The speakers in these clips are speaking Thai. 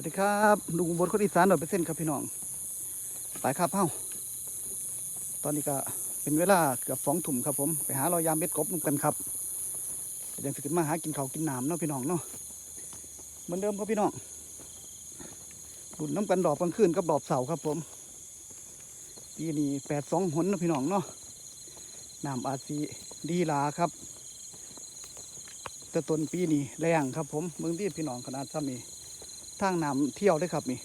สวัสดีครับลุงบนคนอีสานดอกเป็นเส้นครับพี่น้องสายครับเฮ้าตอนนี้ก็เป็นเวลาเกือบสองถุ่มครับผมไปหารอยยามเม็ดกบนุ่กันครับเดี๋ยวขึ้นมาหากินเขากินน้ำเนาะพี่น้องเนาะเหมือนเดิมครับพี่น้องดุนน้ำกันดอกกลางคืนกับดอกเสาครับผมปีนี้แปดสองหนนะพี่น้องเนาะน้ำอาซีดีลาครับแต่ต้นปีนี้แรงครับผมเมืองที่พี่น้องขนาดซ้ำนี่ ทางน้ำเที่ยวได้ครับนี่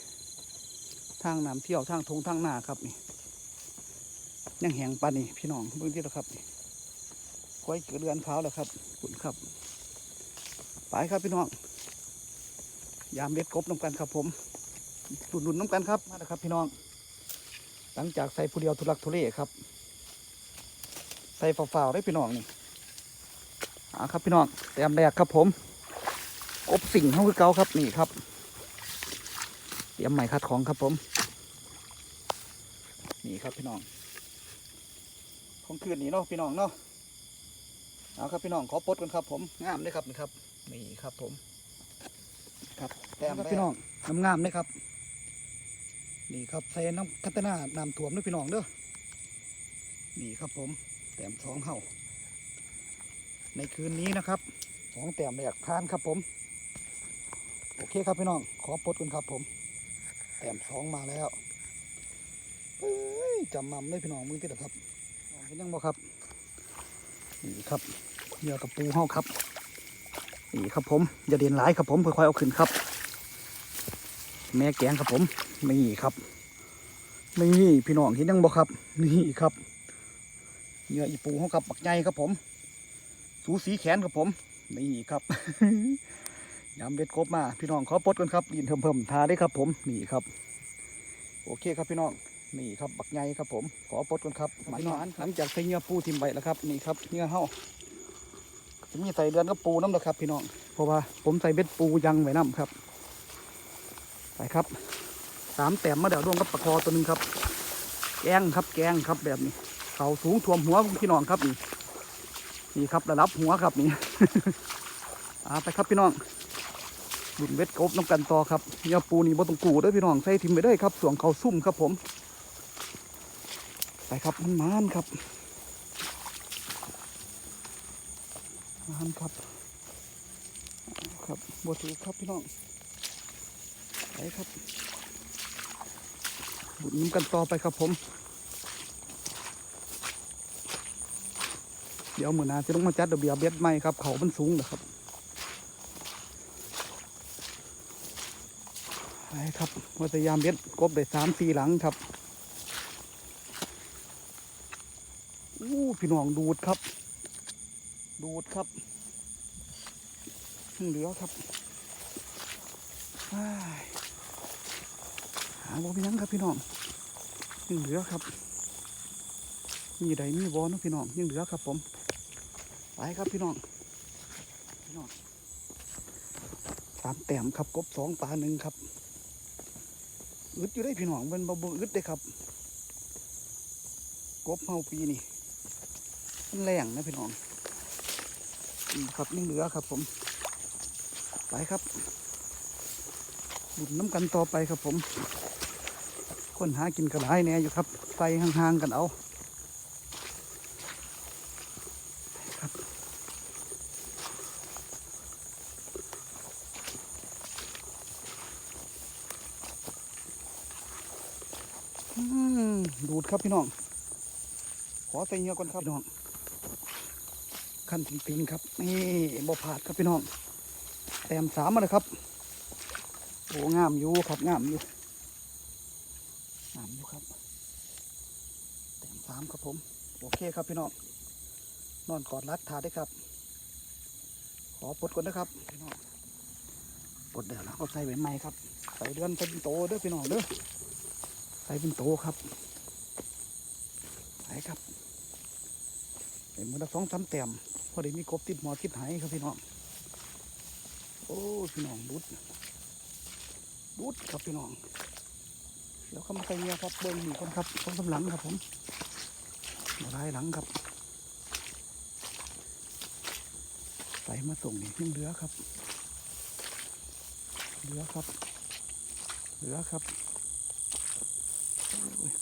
ทางน้ำเที่ยวทางทงทางหน้าครับนี่ยังแหงปลานี่พี่น้องเบื้องที่แล้วครับนี่ก้อยเรือนเท้าแล้วครับขุนครับไปครับพี่น้องยามเล็ดกบน้ำกันครับ ผมหลุดดน้ำกันครับมาแล้วครับ พี่น้อง หลังจากใส่ผู้เดียวทุลักทุเลครับ ใส่ฝ่าวๆได้พี่น้องนี่อ่าครับพี่น้องแต้มแดกครับผมกบสิ่งเท่าคือเก่าครับนี่ครับ เตรียมใหม่คัดของครับผม นี่ครับพี่น้อง ของคืนนี้เนาะพี่น้องเนาะเอาครับพี่น้องขอปดกันครับ ผมงามเลยครับนี่ครับนี่ครับผม ครับแต้มพี่น้องงามงามเลยครับ นี่ครับใส่น้ำคัตนานำถ่วมด้วยพี่น้องเด้อนี่ครับผม แต้มสองเห่าในคืนนี้นะครับสองแต้มแรกพานครับผม โอเคครับพี่น้อง ขอปดกันครับผม แต้มสองมาแล้วเอ้ยจำมั่มเลยพี่น้องมึงติดหรอครับเป็นยังบ่ครับนี่ครับเหยื่อกับปูห้าครับนี่ครับผมอย่าเด่นหลายครับผมค่อยๆเอาขึ้นครับ แม่แกงครับผมนี่ครับนี่พี่น้องเห็นยังบ่ครับ นี่ครับเหยื่ออีปูห้าครับปักใหญ่ครับผม สูสีแขนครับผมนี่ครับ ยำเบ็ดครบมา พี่น้องขอปดกันครับดินเพิ่มๆทาได้ครับ ผมนี่ครับ โอเคครับพี่น้องนี่ครับบักไงครับผม ขอปดกันครับมันนอนหลังจากใส่เนื้อปูทิมใบแล้วครับนี่ครับเนื้อเห่าจะมีใส่เดือนก็ปูน้ำแล้วครับ พี่น้องเพราะว่าผมใส่เบ็ดปูยังไว้น้ำครับไปครับสามแต้มมาเดี๋ยวร่วงกับปลาคอตัวนึงครับ แกงครับแกงครับแบบนี้เขาสูงท่วมหัวพี่น้องครับนี่นี่ครับระดับหัวครับนี่ไปครับพี่น้อง บุญเวทกบน้ำกันต่อครับเนื้อปูนี่บ่ต้องกูด้วยพี่น้องใส่ทิมไปได้ครับส่วนเขาซุ่มครับผม ไปครับมันมานครับมานครับ ครับบัวถูครับพี่น้องไปครับบุญน้ำกันต่อไปครับผม เดี๋ยวเหมือนอาจะต้องมาจัดระเบียบเบ็ดใหม่ครับ เขามันสูงนะครับ ครับวัตยามเบ็ดกบได้สามสี่หลังครับอู้พี่น้องดูดครับ ดูดครับเหลือครับหาบ่พี่น้องครับพี่น้องยังเหลือครับ มีใดมีบอลนะพี่น้องยังเหลือครับ ผมไปครับพี่น้องพี่น้องสามแต้มครับกบสองปลาหนึ่งครับ อึดอยู่ได้พี่น้องเป็นบ่อึดเลยครับ กบเฮาปีนี่มันแรงนะพี่น้องครับยังเหลือครับ ผม ไปครับบุญน้ำกันต่อไปครับผม คนหากินกระไรเนี่ยอยู่ครับไปห่างๆกันเอา ดูดครับพี่น้อง ขอใส่เงือก่อนครับพี่น้องขั้นตึงๆครับนี่บ่ผาดครับพี่น้องแต้มสามมาเลยครับโอ้งามอยู่ครับงามอยู่งามอยู่ครับแต้มสามครับผม โอเคครับพี่น้องนอนกอดรัดทาได้ครับ ขอปลดก่อนนะครับพี่น้องปลดเดี๋ยวแล้วก็ใส่ใบไม้ครับใส่เดือนใส่เป็นโตเด้อพี่น้องเด้อใส่เป็นโตครับายครับเห็นมันละสองสามแต้มพอดีมีกบติดหมอติดหายครับพี่น้องโอ้พี่น้องบุดบุดครับพี่น้องแล้วเข้ามาใส่เงียครับเบิ้งหนีก่อนครับผมสำหลังครับผมมาได้หลังครับใส่มาส่งนี่ยังเหลือครับเหลือครับเหลือครับ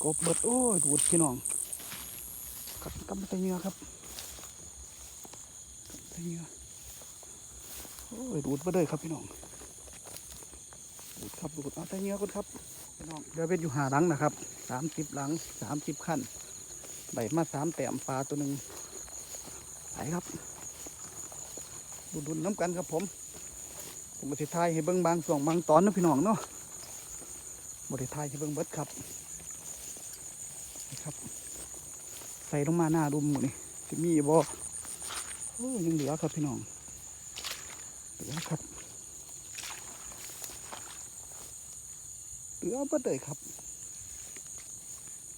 กบเบิดโอ้ดูดพี่น้อง กับกำตะเงือครับกำตะเงือโอ้ยดูดมาเลยครับพี่น้องดูดครับดูดเอาตะเงือก่อนครับพี่น้องเดี๋ยวเป็นอยู่หาหลังนะครับสามสิบหลังสามสิบขั้นใบมาสามแต้มปลาตัวหนึ่งไปครับดูดุนน้ำกันครับผมผมมาสิทายให้เบิ้งบางส่วนบางตอนนะพี่น้องเนาะบริทายให้เบิ้งเบิดครับนี่ครับ ใส่ลงมาหน้าดุมหมดนี่จะมีบ่โอ้ยังเหลือครับพี่น้องเหลือครับเหลือเบิดเลยครับ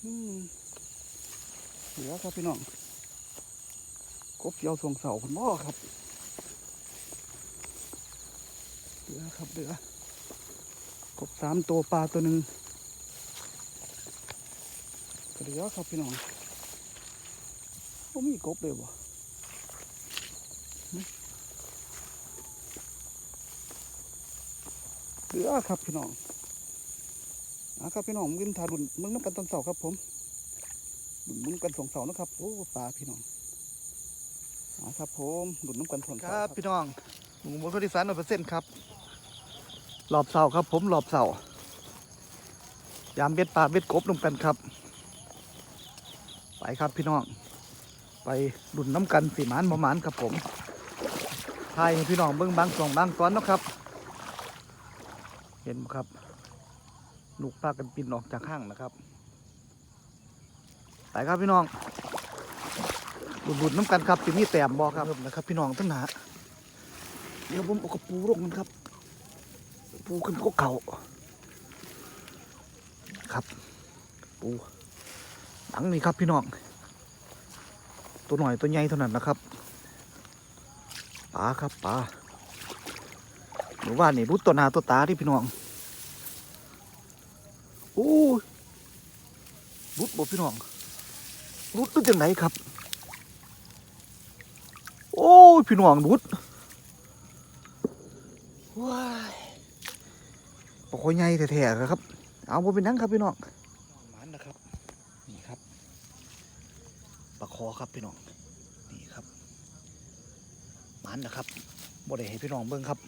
อืมเหลือครับพี่น้องกบเกี่ยวสวงเสาคนบ่ครับเหลือครับเหลือกบสามตัวปลาตัวหนึ่งเหลือครับพี่น้อง ว่มีกบเลยบ่เหลือครับพี่น้องนะครับพี่น้องมึงทาดุนมึงน้ำกันตอนเสาครับผมดุนมึงกันสองเสานะครับโอ้ปลาพี่น้องนะครับผมดุนน้ำกันสองเสาครับพี่น้องหมูมดข้อที่สามร้อยเปอร์เซ็นต์ครับรอบเสาครับ ผมรอบเสายามเบ็ดปลาเบ็ดกบลงกันครับ ไปครับพี่น้อง ไปดุนน้ำกันสีหมานบ่หมานครับผมทายให้พี่น้องเบิ้งบางส่องบางตอนนะครับ เห็นครับ ลูกปลากันปินออกจากห้างนะครับไปครับพี่น้องดุนดุนน้ำกันครับที่มีแต้มบอครับนะครับ พี่น้องตั้งหนาเดี๋ยวผมเอากระปูลงกันครับ ปูขึ้นก็เก่าครับ ปูหนังนี่ครับพี่น้อง ตัวหน่อยตัวใหญ่เท่านั้นนะครับปลาครับปลาหรือว่านี่รุดตัวนาตัวตาที่พี่น้องโอ้ยรุดบ่พี่น้องรุดตัวจังไหนครับ โอ้ยพี่น้องรุดว้ายปลาคอยใหญ่แท้ๆครับ เอาบ่เป็นนังครับพี่น้องหมันนะครับ นี่ครับ ปลาค อครับพี่น้องนี่ครับหมันนะครับบ่ได้ให้พี่น้องเบิ่งครับ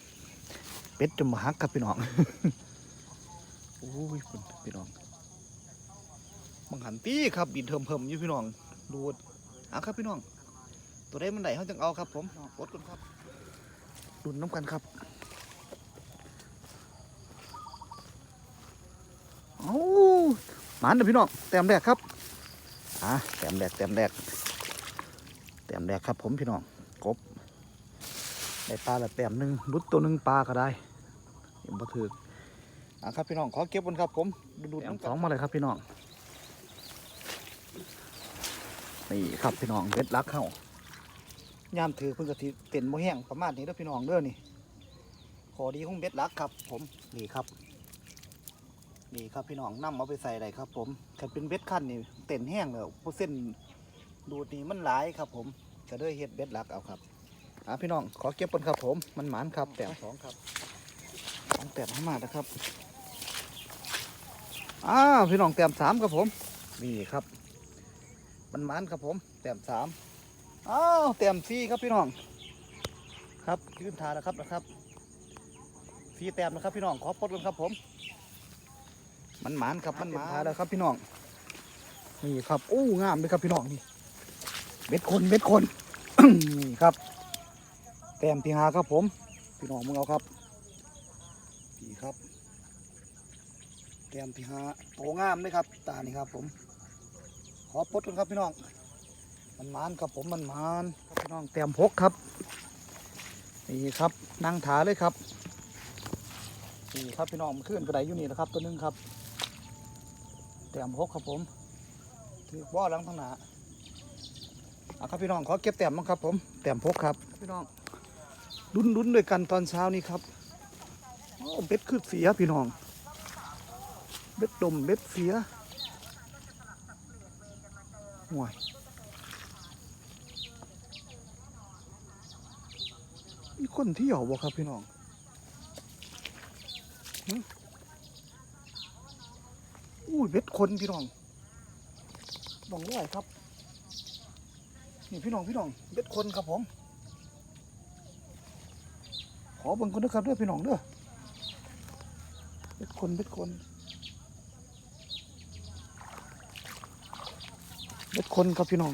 เป็ดจมหักครับพี่น้องโอ้ยคุณพี่น้องบังหันตีครับบินเทิมเพิ่มอยู่พี่น้องดูดเอาครับพี่น้อง ตัวได้มันไหนเขาจังเอาครับผมกดกันครับดุนน้ำกันครับโอ้หมันเด้อพี่น้องแต้มแรกครับอะแต้มแรกแต้มแรก แต้มแรกครับผมพี่น้องกบได้ปลาละแต้มหนึ่งรุดตัวหนึ่งปลาก็ได้เห็นบ่ถืออะครับพี่น้องขอเก็บบนครับผมดูๆน้ำสองมาเลยครับพี่น้องนี่ครับพี่น้องเบ็ดรักเข้ายามถือเพิ่งกะทิเต็นโมแห้งประมาณนี้เด้อพี่น้องเด้อนี่ขอดีของเบ็ดรักครับ ผมนี่ครับนี่ครับพี่น้องนํเอาไปใส่ได้ครับ ผมถ้าเป็นเบ็ดขั้นนี่เต็นแห้งแล้วเปอร์เซ็นต์ ดูดนี่มันหลายครับผมก็เลยเฮ็ดเบ็ดหลักเอาครับอ่าพี่น้องขอเก็บก่อนครับผมมันหมานครับแต้มสองครับสองแต้มให้มานะครับอ้าวพี่น้องแต้มสามครับผมนี่ครับ มันหมานครับผมแต้มสามอ้าวแต้มสี่ครับพี่น้องครับยืนทานะครับนะครับสี่แต้มนะครับพี่น้องขอปดกันครับผม มันหมานครับมันหมานแล้วครับพี่น้องนี่ครับโอ้งามเลยครับพี่น้องนี่ เบ็ดคนเบ็ดคนนี่ครับ แต้มที่หาครับผมพี่น้องมึงเอาครับนี่ครับ แต้มที่หาโตงามเลยครับ ตานี่ครับ ผม ขอปดกันครับพี่น้อง มันมานครับผมมันมานครับพี่น้องแต้มพกครับนี่ครับนั่งถาเลยครับนี่ครับพี่น้องมันขึ้นกระไดอยู่นี่นะครับตัวนึงครับ แต้มหกครับผมถือว่าหลังทางหนา อะครับพี่น้องขอเก็บแต้มบ้างครับ ผมแต้มพกครับพี่น้องลุ้นลุ้นๆด้วยกันตอนเช้านี้ครับโอ้เบ็ดขึ้นเสียพี่น้อง เบ็ดดมเบ็ดเสียห่วยมีคนเที่ยวบ่ครับพี่น้องหึเบ็ดคนพี่น้องน้องร้อยครับ นี่พี่น้องพี่น้องเบ็ดคนครับผม ขอเบิ่งคนนะครับด้อพี่น้องเด้อเบ็ดคนเบ็ดคนเบ็ดคนครับพี่น้อง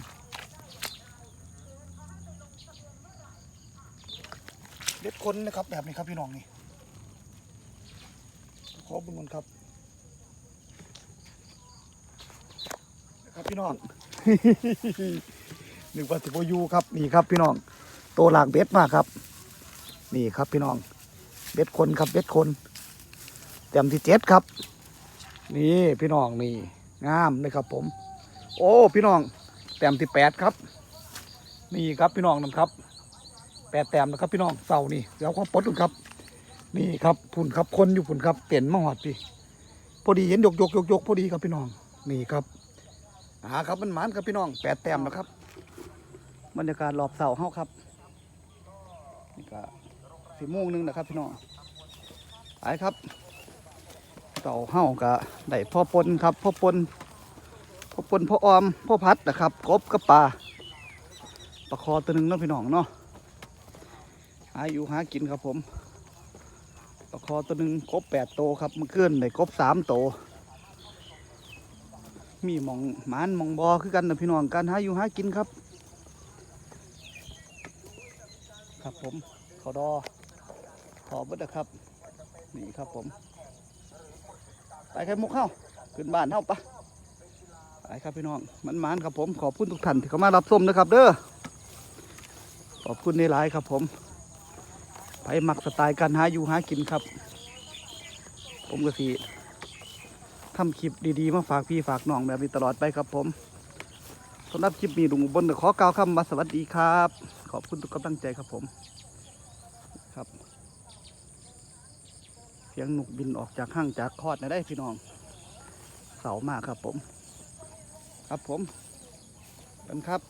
เบ็ดคนนะครับแบบนี้ครับพี่น้องนี่ขอเบิ่งก่อนครับนครับพี่น้อง นึกว่าสิบอยูครับนี่ครับพี่น้องโตหลากเบ็ดมากครับ นี่ครับพี่น้องเบ็ดคนครับเบ็ดคนเต็มที่เจ็ดครับ นี่พี่น้องนี่งามเลยครับผม โอ้พี่น้องแต้มที่แปดครับ นี่ครับพี่น้องนั่นครับแปดแต้มนะครับพี่น้องเสานี่เดี๋ยวควาปลดดูครับ นี่ครับผุ่นครับคนอยู่ผุ่นครับเต็นมาหอดพี่พอดีเห็นยกยกยกยกพอดีครับพี่น้องนี่ครับหาครับมันหมานครับพี่น้องแปดแต้มแล้วครับ บรรยากาศรอบเสาเฮาครับนี่ก็สี่โมงหนึงนะครับพี่น้องไปครับเสาเฮาก็ได้พ่อปนครับพ่อปนพ่อปนพ่อออมพ่อพัดนะครับกบกับปลาปลาคอตัวหนึ่งเนาะพี่น้องเนาะหาอยู่หากินครับผมปลาคอตัวหนึ่งกบแปดโตครับเมื่อคืนได้กบสามโต มีหมองหมานหมองบอคือกันนะพี่น้องการหาอยู่หากินครับ ครับผมขอดอขอบัดนะครับ นี่ครับผม ไปไข่มุกเข้าขึ้นบ้านเข้าปะไปครับพี่น้องมันมานครับผมขอบคุณทุกท่านที่เข้ามารับชมนะครับ เด้อขอบคุณในหลายครับผม ไปมักสไตล์การหาอยู่หากินครับ ผมก็สิทำคลิปดีๆ มาฝากพี่ฝากน้องแบบนี้ตลอดไปครับผม สำหรับคลิปนี้ลุงอุบลขอกล่าวคำมาสวัสดีครับ ขอบคุณทุกกำลังใจครับผมครับ เสียงนกบินออกจากห้างจากคอดนะได้พี่น้อง เสามากครับผม ครับผมกันครับ